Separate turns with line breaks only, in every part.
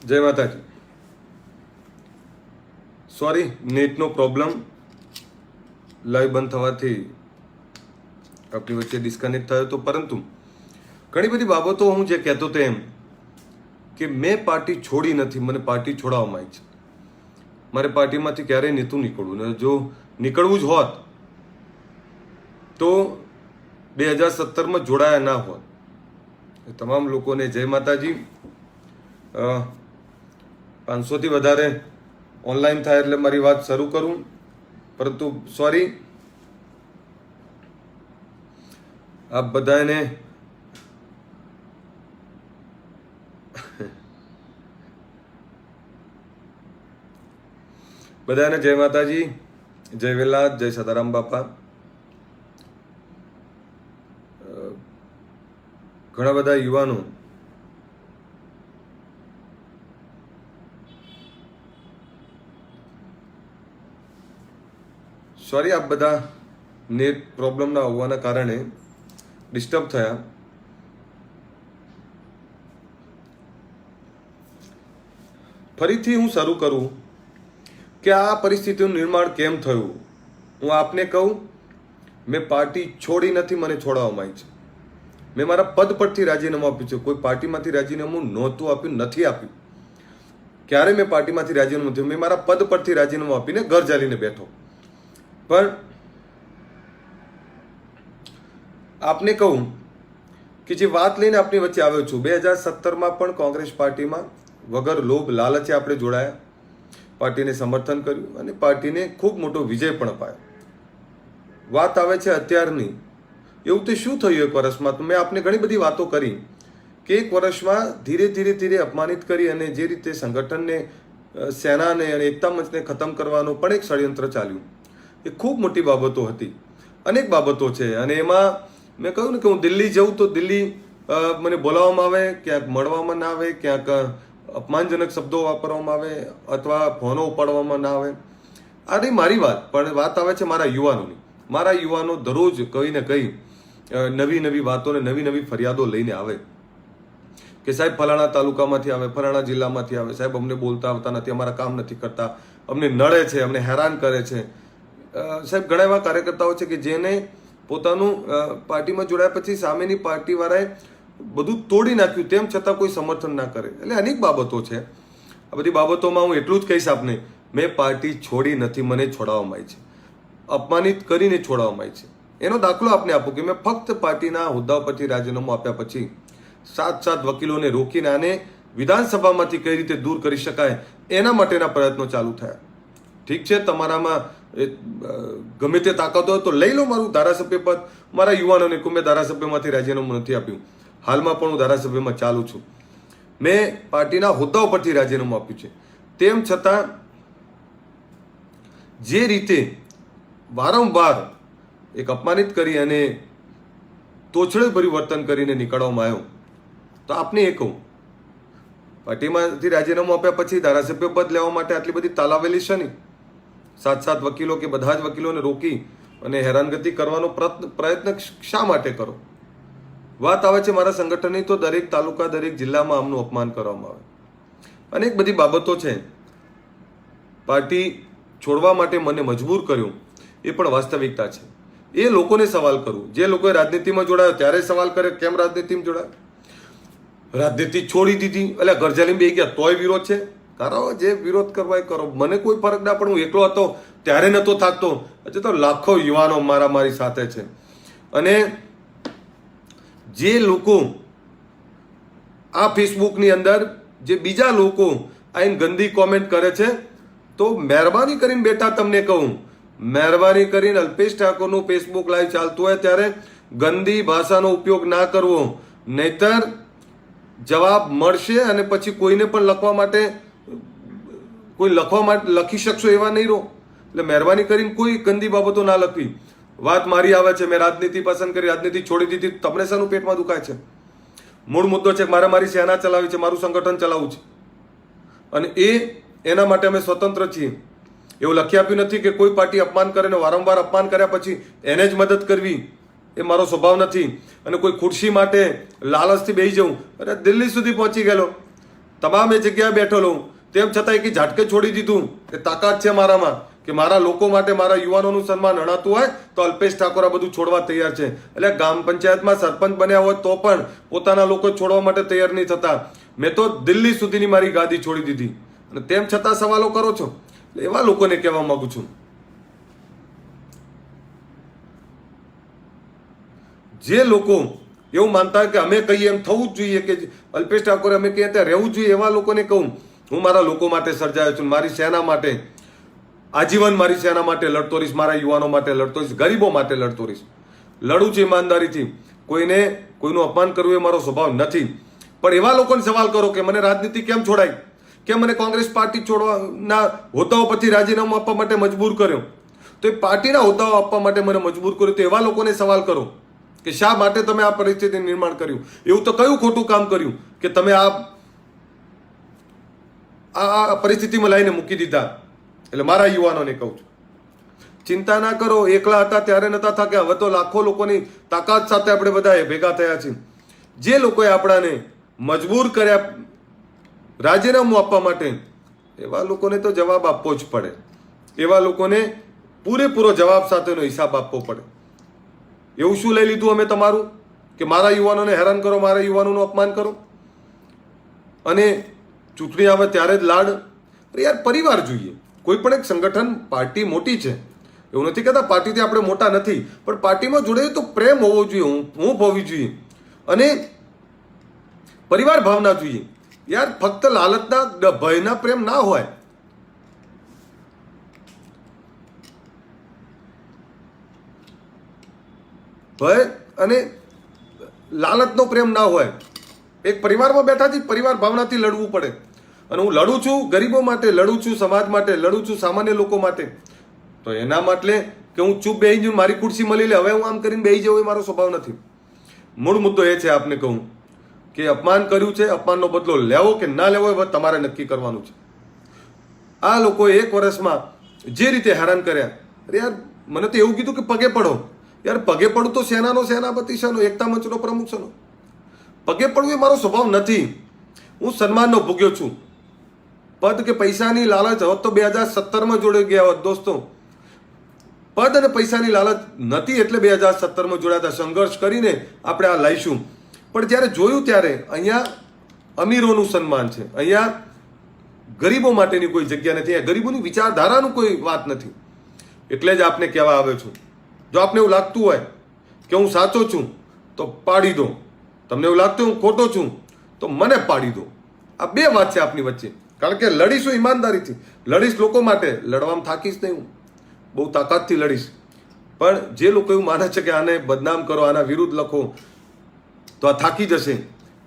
જય માતાજી. Sorry નેટનો problem live બંધ થવાથી આપણી વચ્ચે ડિસ્કનેક્ટ થયો હતો પરંતુ ઘણી બધી બાબતો હું જે કહેતો હતો એમ કે મેં પાર્ટી છોડી નથી, મને પાર્ટી છોડાવવામાં આવી છે. મારે પાર્ટીમાંથી ક્યારેય નહોતું નીકળવું ને જો નીકળવું જ હોત તો બે હજાર સત્તરમાં જોડાયા ના હોત. તમામ લોકોને જય માતાજી. પાંચસોથી વધારે ઓનલાઈન થાય એટલે મારી વાત શરૂ કરું. પરંતુ સોરી આપ બધાને બધાને જય માતાજી, જય વેલાદ, જય સદારામ બાપા. ઘણા બધા યુવાનો સોરી આપ બધા નેટ પ્રોબ્લેમના હોવાના કારણે ડિસ્ટર્બ થયા. ફરીથી હું શરૂ કરું કે આ પરિસ્થિતિનું નિર્માણ કેમ થયું? હું આપને કહું, મેં પાર્ટી છોડી નથી, મને છોડાવવામાં આવી છે. મેં મારા પદ પરથી રાજીનામું આપ્યું છે. કોઈ પાર્ટીમાંથી રાજીનામું નહોતું આપ્યું, નથી આપ્યું. ક્યારે મેં પાર્ટીમાંથી રાજીનામું થયું મેં મારા પદ પરથી રાજીનામું આપીને ઘર ચાલીને બેઠો. પણ આપને કહું કે જે વાત લઈને આપની વચ્ચે આવ્યો છું, બે હજાર સત્તરમાં પણ કોંગ્રેસ પાર્ટીમાં વગર લોભ લાલચે આપણે જોડાયા. પાર્ટીને સમર્થન કર્યું અને પાર્ટીને ખૂબ મોટો વિજય પણ અપાયો. વાત આવે છે અત્યારની. એવું તે શું થયું એક વર્ષમાં? તો મેં આપને ઘણી બધી વાતો કરી કે એક વર્ષમાં ધીરે ધીરે ધીરે અપમાનિત કરી અને જે રીતે સંગઠનને સેનાને અને એકતા મંચને ખતમ કરવાનું પણ એક ષડયંત્ર ચાલ્યું. એ ખૂબ મોટી બાબતો હતી. અનેક બાબતો છે અને એમાં મેં કહ્યું ને કે હું દિલ્હી જઉં તો દિલ્હી મને બોલાવવામાં આવે, ક્યાંક મળવામાં ના આવે, ક્યાંક અપમાનજનક શબ્દો વાપરવામાં આવે અથવા ફોનો ઉપાડવામાં ના આવે. આ નહીં મારી વાત, પણ વાત આવે છે મારા યુવાનોની. મારા યુવાનો દરરોજ કંઈ ને કંઈ નવી નવી વાતોને નવી નવી ફરિયાદો લઈને આવે. કે સાહેબ ફલાણા તાલુકામાંથી આવે, ફલાણા જિલ્લામાંથી આવે. સાહેબ અમને બોલતા આવતા નથી, અમારા કામ નથી કરતા. અમને નડે છે, અમને હેરાન કરે છે. સાહેબ, ઘણા એવા કાર્યકર્તાઓ છે કે જેને પોતાનું પાર્ટીમાં જોડાયા પછી સામેની પાર્ટીવાળાએ બધું તોડી નાખ્યું, તેમ છતાં કોઈ સમર્થન ના કરે. એટલે અનેક બાબતો છે. આ બધી બાબતોમાં હું એટલું જ કહીશ આપને, મેં પાર્ટી છોડી નથી, મને છોડાવવામાં આવી છે. અપમાનિત કરીને છોડાવવામાં આવી છે. એનો દાખલો આપને આપું કે મેં ફક્ત પાર્ટીના હોદ્દા પરથી રાજીનામું આપ્યા પછી સાત સાત વકીલોને રોકીને આને વિધાનસભામાંથી કઈ રીતે દૂર કરી શકાય, એના માટેના પ્રયત્નો ચાલુ થયા. ઠીક છે, તમારામાં ગમે તે તાકાત હોય તો લઈ લો મારું ધારાસભ્ય પદ. મારા યુવાનોને મેં ધારાસભ્યમાંથી રાજીનામું નથી આપ્યું. હાલમાં પણ હું ધારાસભ્યમાં ચાલુ છું. મેં પાર્ટીના હોદ્દા ઉપરથી રાજીનામું આપ્યું છે. તેમ છતાં, જે રીતે વારંવાર એક અપમાનિત કરી અને તોછડે વર્તન કરીને નીકળવામાં આવ્યો, તો આપને એ કહું, પાર્ટીમાંથી રાજીનામું આપ્યા પછી ધારાસભ્ય પદ લેવા માટે આટલી બધી તાલાવેલી છે નહીં સાત સાત વકીલો કે બધા જ વકીલોને રોકી અને હેરાનગતિ કરવાનો પ્રયત્ન પ્રયત્ન શા માટે કરો? વાત આવે છે મારા સંગઠનની તો દરેક તાલુકા, દરેક જિલ્લામાં આમનું અપમાન કરવામાં આવે. અનેક બધી બાબતો છે. પાર્ટી છોડવા માટે મને મજબૂર કર્યું એ પણ વાસ્તવિકતા છે. એ લોકોને સવાલ કરું. જે લોકોએ રાજનીતિમાં જોડાયો ત્યારે સવાલ કરે, કેમ રાજનીતિમાં જોડાયો? રાજનીતિ છોડી દીધી. એટલે ગરજાલી બે ગયા, તોય વિરોધ છે. કરો, જે વિરોધ કરવા કરો. મને કોઈ ફરક ના પણ હું એકલો હતો, ત્યારે નતો થાકતો. હજુ તો લાખો યુવાનો મારા મારી સાથે છે. અને જે લોકો આ ફેસબુકની અંદર, જે બીજા લોકો આઈને ગંદી કોમેન્ટ કરે છે, તો મહેરબાની કરીને બેટા તમને કહું, મહેરબાની કરીને અલ્પેશ ઠાકોરનું ફેસબુક લાઈવ ચાલતું હોય ત્યારે ગંદી ભાષાનો ઉપયોગ ના કરવો. નહીતર જવાબ મળશે અને પછી કોઈને પણ લખવા માટે કોઈ લખવા માટે લખી શકશો એવા નહીં રહો. એટલે મહેરબાની કરીને કોઈ ગંદી બાબતો ના લખવી. વાત મારી આવે છે, મેં રાજનીતિ પસંદ કરી, રાજનીતિ છોડી દીધી, તમને શાનું પેટમાં દુખાય છે? મૂળ મુદ્દો છે મારે મારી સેના ચલાવી છે, મારું સંગઠન ચલાવવું છે. અને એ, એના માટે અમે સ્વતંત્ર છીએ. એવું લખી આપ્યું નથી કે કોઈ પાર્ટી અપમાન કરે ને વારંવાર અપમાન કર્યા પછી એને જ મદદ કરવી. એ મારો સ્વભાવ નથી. અને કોઈ ખુરશી માટે લાલચથી બેસી જવું. અરે દિલ્હી સુધી પહોંચી ગયેલો. તમામ એ જગ્યાએ બેઠેલો તેમ છતાં એ ઝાટકે છોડી દીધું. એ તાકાત છે મારામાં કે મારા લોકો માટે મારા યુવાનોનું સન્માન અણાતું હોય તો અલ્પેશ ઠાકોર આ બધું છોડવા તૈયાર છે. એટલે ગામ પંચાયતમાં સરપંચ બન્યા હોય તો પણ પોતાના લોકો છોડવા માટે તૈયાર નહીં થતા. મેં તો દિલ્હી સુધીની મારી ગાદી છોડી દીધી. અને તેમ છતાં સવાલો કરો છો. એવા લોકોને કહેવા માંગુ છું. જે લોકો એવું માનતા કે અમે કહીએ એમ થવું જ જોઈએ કે અલ્પેશ ઠાકોરે અમે કહીએ ત્યાં રહેવું જોઈએ એવા લોકોને કહું. હું મારા લોકો માટે સર્જાયો છું મારી સેના માટે, આજીવન મારી સેના માટે લડતો રહીશ, મારા યુવાનો માટે લડતો રહીશ, ગરીબો માટે લડતો રહીશ. લડું છું ઈમાનદારીથી. કોઈને કોઈનું અપમાન કરવું એ મારો સ્વભાવ નથી. પણ એવા લોકોને સવાલ કરો કે મને રાજનીતિ કેમ છોડાય કેમ મને કોંગ્રેસ પાર્ટી છોડવાના હોદ્દાઓ પછી રાજીનામું આપવા માટે મજબૂર કર્યો? તો એ પાર્ટીના હોદ્દાઓ આપવા માટે મને મજબૂર કર્યો તો એવા લોકોને સવાલ કરો કે શા માટે તમે આ પરિસ્થિતિ નિર્માણ કર્યું? એવું તો કયું ખોટું કામ કર્યું કે તમે આ આ પરિસ્થિતિમાં લાવીને મૂકી દીધા. એટલે મારા યુવાનોને કહું છું. ચિંતા ના કરો, એકલા હતા ત્યારે નતા થાક્યા. હવે તો લાખો લોકોની તાકાત સાથે આપણે બધા ભેગા થયા છીએ. જે લોકોએ આપણાને મજબૂર કર્યા, રાજીનામું આપવા માટે, એવા લોકોને તો જવાબ આપવો જ પડે. એવા લોકોને પૂરેપૂરો જવાબ સાથેનો હિસાબ આપવો પડે. એવું શું લઈ લીધું અમે તમારું? કે મારા યુવાનોને હેરાન કરો, મારા યુવાનોનું અપમાન કરો? અને ચૂંટણી આવે ત્યારે જ લાડ. અરે યાર, પરિવાર જોઈએ. કોઈ પણ એક સંગઠન પાર્ટી મોટી છે. એવું નથી કહેતા પાર્ટીથી આપણે મોટા નથી. પણ પાર્ટીમાં જોડે તો પ્રેમ હોવો જોઈએ, હું હું હોવી જોઈએ. અને પરિવાર ભાવના જોઈએ. યાર, ફક્ત લાલચના ભયના પ્રેમ ના હોય. ભય અને લાલચનો પ્રેમ ના હોય. એક પરિવારમાં બેઠાથી પરિવાર ભાવનાથી લડવું પડે. અને હું લડું છું, ગરીબો માટે લડું છું, સમાજ માટે લડું છું, સામાન્ય લોકો માટે. તો એના માટે કે હું ચૂપ બેહી જઉં, મારી ખુરશી મળી લે, હવે હું આમ કરીને બેહી જવું એ મારો સ્વભાવ નથી. મૂળ મુદ્દો એ છે આપને કહું કે અપમાન કર્યું છે, અપમાનનો બદલો લેવો કે ના લેવો એ તમારે નક્કી કરવાનું છે. આ લોકોએ એક વર્ષમાં જે રીતે હેરાન કર્યા, અરે યાર, મને તો એવું કીધું કે પગે પડો. યાર, પગે પડું તો સેનાનો સેનાપતિ શેનો એકતા મંચનો પ્રમુખ શાનો પગે પડવું એ મારો સ્વભાવ નથી. હું સન્માનનો ભોગ્યો છું. પદ કે પૈસાની લાલચ હોત તો બે હજાર સત્તરમાં જોડે ગયા હોત દોસ્તો. પદ અને પૈસાની લાલચ નથી એટલે બે હજાર સત્તરમાં જોડાતા સંઘર્ષ કરીને આપણે આ લાવીશું પણ જ્યારે જોયું ત્યારે અહીંયા અમીરોનું સન્માન છે. અહીંયા ગરીબો માટેની કોઈ જગ્યા નથી. અહીંયા ગરીબોની વિચારધારાનું કોઈ વાત નથી. એટલે જ આપને કહેવા આવ્યો છું. જો આપને એવું લાગતું હોય કે હું સાચો છું, તો પાડી દો. તમને એવું લાગતું હું ખોટો છું, તો મને પાડી દો. આ બે વાત છે આપની વચ્ચે. કારણ કે લડીશું ઈમાનદારીથી. લડીશ લોકો માટે. લડવામાં થાકીશ નહીં હું. બહુ તાકાતથી લડીશ. પણ જે લોકો એવું માને છે કે આને બદનામ કરો, આના વિરુદ્ધ લખો, તો આ થાકી જશે.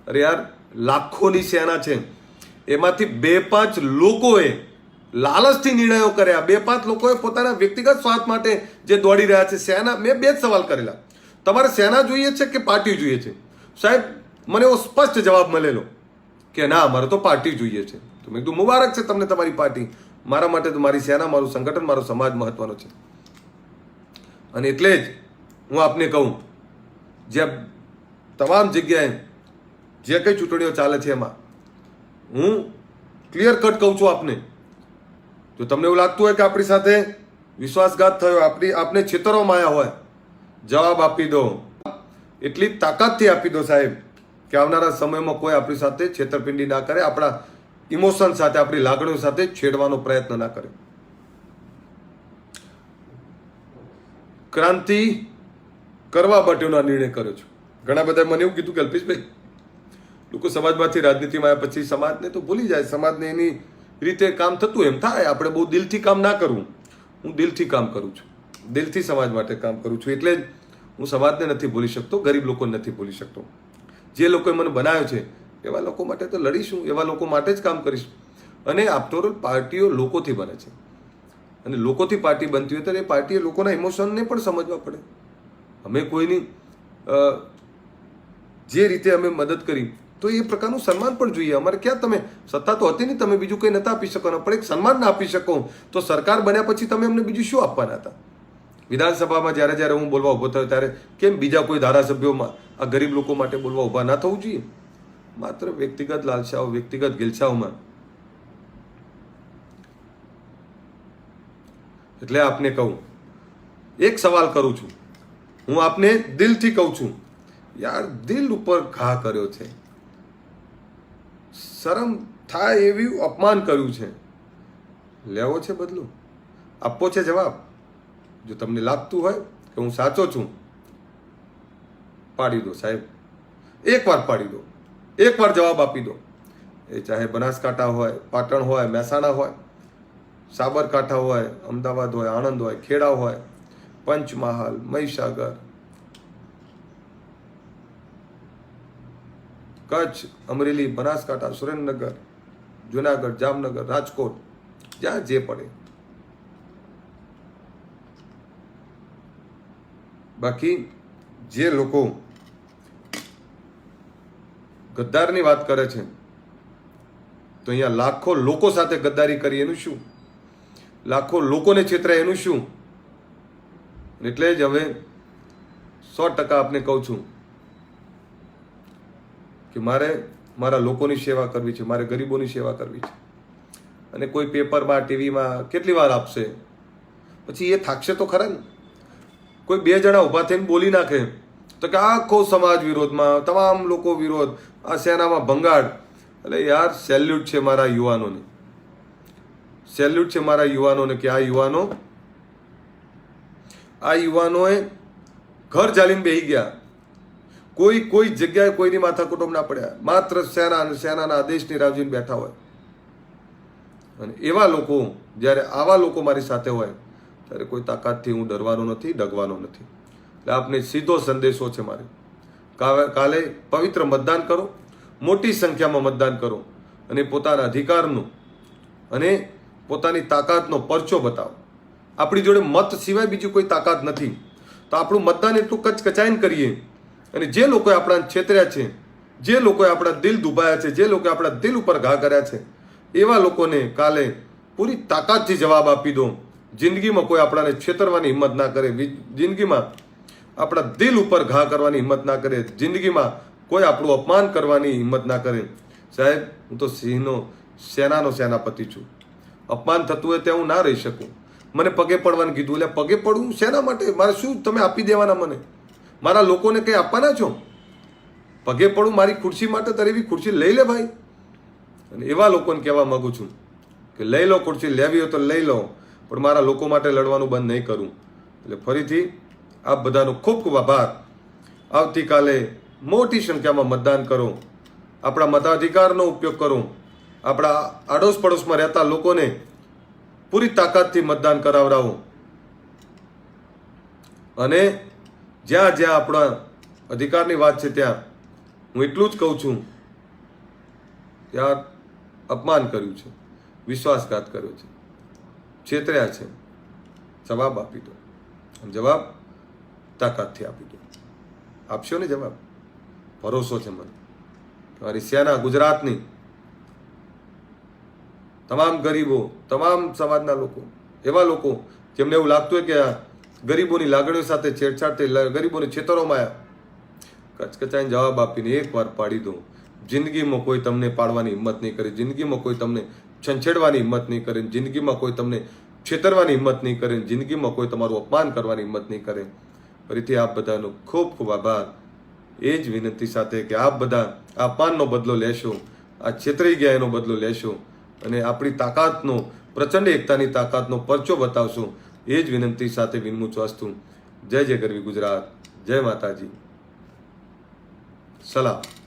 અરે યાર, લાખોની સેના છે. એમાંથી બે પાંચ લોકોએ લાલચથી નિર્ણયો કર્યા. બે પાંચ લોકોએ પોતાના વ્યક્તિગત સ્વાર્થ માટે જે દોડી રહ્યા છે, સેના મેં બે જ સવાલ કરેલા. તમારે સેના જોઈએ છે કે પાર્ટી જોઈએ છે? સાહેબ, મને એવો સ્પષ્ટ જવાબ મળેલો કે ના, અમારે તો પાર્ટી જોઈએ છે. તો મેં કીધું, મુબારક છે તમને તમારી પાર્ટી. મારા માટે તો મારી સેના, મારું સંગઠન, મારો સમાજ મહત્વનો છે. અને એટલે જ હું આપને કહું, જે તમામ જગ્યાએ જે કંઈ ચૂંટણીઓ ચાલે છે એમાં, હું ક્લિયર કટ કહું છું આપને. જો તમને એવું લાગતું હોય કે આપણી સાથે વિશ્વાસઘાત થયો આપણી આપને છેતરવામાં આવ્યા હોય, જવાબ આપી દો. એટલી તાકાતથી આપી દો સાહેબ કે આવનારા સમયમાં કોઈ આપણી સાથે છેતરપિંડી ના કરે. આપણા ઇમોશન સાથે, આપણી લાગણીઓ સાથે છેડવાનો પ્રયત્ન ના કરે ક્રાંતિ કરવા માટેનો આ નિર્ણય કર્યો છું. ઘણા બધા મને એવું કીધું કે, અલ્પેશભાઈ, લોકો સમાજમાંથી રાજનીતિમાં આવ્યા પછી સમાજને તો ભૂલી જાય, સમાજને એની રીતે કામ થતું એમ થાય. આપણે બહુ દિલથી કામ ના કરવું. હું દિલથી કામ કરું છું. દિલથી સમાજ માટે કામ કરું છું. એટલે જ હું સમાજને નથી ભૂલી શકતો, ગરીબ લોકોને નથી ભૂલી શકતો. જે લોકોએ મને બનાવ્યો છે એવા લોકો માટે તો લડીશું, એવા લોકો માટે જ કામ કરીશું. અને આફ્ટરઓલ પાર્ટીઓ લોકોથી બને છે. અને લોકોથી પાર્ટી બનતી હોય તો એ પાર્ટીએ લોકોના ઇમોશનને પણ સમજવા પડે. અમે કોઈની જે રીતે અમે મદદ કરી, તો એ પ્રકારનું સન્માન પણ જોઈએ. અમારે ક્યાં તમે, સત્તા તો હતી નહીં, તમે બીજું કંઈ નતા આપી શકવાના, પણ એક સન્માન ના આપી શકો. તો સરકાર બન્યા પછી તમે અમને બીજું શું આપવાના હતા? વિધાનસભામાં જ્યારે જ્યારે હું બોલવા ઊભો થયો ત્યારે કેમ બીજા કોઈ ધારાસભ્યોમાં આ ગરીબ લોકો માટે બોલવા ઊભા ના થવું જોઈએ? માત્ર વ્યક્તિગત લાલસાઓ, વ્યક્તિગત ગિલસાઓમાં. એટલે આપને કહું, એક સવાલ કરું છું. હું આપને દિલથી કહું છું, યાર, દિલ ઉપર ઘા કર્યો છે. શરમ થાય એવી અપમાન કર્યું છે. લેવો છે બદલો? આપવો છે જવાબ? જો તમને લાગતું હોય કે હું સાચો છું, પાડી દો સાહેબ. એકવાર પાડી દો. એકવાર જવાબ આપી દો. એ ચાહે બનાસકાંઠા હોય, પાટણ હોય, મહેસાણા હોય, સાબરકાંઠા હોય, અમદાવાદ હોય, આણંદ હોય, ખેડા હોય, પંચમહાલ, મહીસાગર, કચ્છ, અમરેલી, બનાસકાંઠા, સુરેન્દ્રનગર, જુનાગઢ, જામનગર, રાજકોટ, જ્યાં જે પડે. બાકી જે લોકો ગદ્દારની વાત કરે છે. તો અહીંયા લાખો લોકો સાથે ગદ્દારી કરી એનું શું? લાખો લોકોને છેતરાય એનું શું? એટલે જ હવે સો ટકા આપને કહું છું કે મારે મારા લોકોની સેવા કરવી છે, મારે ગરીબોની સેવા કરવી છે. અને કોઈ પેપરમાં, ટીવીમાં કેટલી વાર આપશે? પછી એ થાકશે તો ખરા ને. કોઈ બે જણા ઊભા થઈને બોલી નાખે. તો કે આખો સમાજ વિરોધમાં, તમામ લોકો વિરોધ, આ સેનામાં ભંગાડ એટલે યાર સેલ્યુટ છે મારા યુવાનોને. સેલ્યુટ છે મારા યુવાનોને કે આ યુવાનો, આ યુવાનોએ ઘર ચાલીને બેહી ગયા. કોઈ કોઈ જગ્યાએ કોઈની માથા કુટુંબ ના પડ્યા. માત્ર સેના અને સેનાના આદેશની રાજીને બેઠા હોય. અને એવા લોકો, જ્યારે આવા લોકો મારી સાથે હોય, ત્યારે કોઈ તાકાતથી હું ડરવાનો નથી, ડગવાનો નથી. એટલે આપને સીધો સંદેશો છે મારે. કાલે પવિત્ર મતદાન કરો, મોટી સંખ્યામાં મતદાન કરો અને પોતાના અધિકારનું અને પોતાની તાકાતનો પરચો બતાવો. આપણી જોડે મત સિવાય બીજી કોઈ તાકાત નથી. તો આપણું મતદાન એટલું કચકચાઈને કરીએ અને જે લોકોએ આપણા છેતર્યા છે, જે લોકોએ આપણા દિલ દુભાયા છે, જે લોકોએ આપણા દિલ ઉપર ઘા કર્યા છે, એવા લોકોને કાલે પૂરી તાકાતથી જવાબ આપી દો. જિંદગીમાં કોઈ આપણાને છેતરવાની હિંમત ના કરે. જિંદગીમાં આપણા દિલ ઉપર ઘા કરવાની હિંમત ના કરે, જિંદગીમાં કોઈ આપણું અપમાન કરવાની હિંમત ના કરે. સાહેબ, હું તો સિંહનો, સેનાનો સેનાપતિ છું. અપમાન થતું હોય ત્યાં હું ના રહી શકું. મને પગે પડવાનું કીધું, એટલે પગે પડવું શેના માટે? મારે શું તમે આપી દેવાના મને? મારા લોકોને કંઈ આપવાના છો? પગે પડું મારી ખુરશી માટે, તારે એવી ખુરશી લઈ લે ભાઈ. અને એવા લોકોને કહેવા માગું છું કે લઈ લો ખુરશી, લેવી હોય તો લઈ લો. પણ મારા લોકો માટે લડવાનું બંધ નહીં કરું. એટલે ફરીથી આપ બધાનો ખૂબ ખૂબ આભાર. આવતીકાલે મોટી સંખ્યામાં મતદાન કરો. આપણા મતાધિકારનો ઉપયોગ કરો. આપણા આડોશ પડોશમાં રહેતા લોકોને પૂરી તાકાતથી મતદાન કરાવડાવો. અને જ્યાં જ્યાં આપણા અધિકારની વાત છે ત્યાં, હું એટલું જ કહું છું, ત્યાં અપમાન કર્યું છે, વિશ્વાસઘાત કર્યો છે. છેતર્યા છે. જવાબ આપી દો. જવાબ તાકાતથી આપી દો. આપશો ને જવાબ? ભરોસો છે મને. તમારી સેના ગુજરાતની. તમામ ગરીબો, તમામ સમાજના લોકો, એવા લોકો જેમને એવું લાગતું હોય કે આ ગરીબોની લાગણીઓ સાથે છેડછાડ થઈ ગરીબોને છેતરોમાં આવ્યા કચકચાઈને જવાબ આપીને એકવાર પાડી દો. જિંદગીમાં કોઈ તમને પાડવાની હિંમત નહીં કરે, જિંદગીમાં કોઈ તમને છંછેડવાની હિંમત નહીં કરે, જિંદગીમાં કોઈ તમને છેતરવાની હિંમત નહીં કરે, જિંદગીમાં કોઈ તમારું અપમાન કરવાની હિંમત નહીં કરે. ફરીથી આપ બધાનો ખૂબ ખૂબ આભાર. એ જ વિનંતી સાથે કે આપ બધા આ પાનનો બદલો લેશો, આ છેતરાઈ ગયા બદલો લેશો અને આપણી તાકાતનો, પ્રચંડ એકતાની તાકાતનો પરચો બતાવશો. એ જ વિનંતી સાથે વિનમું ચોસ્તું જય જય કરવી ગુજરાત. જય માતાજી. સલામ.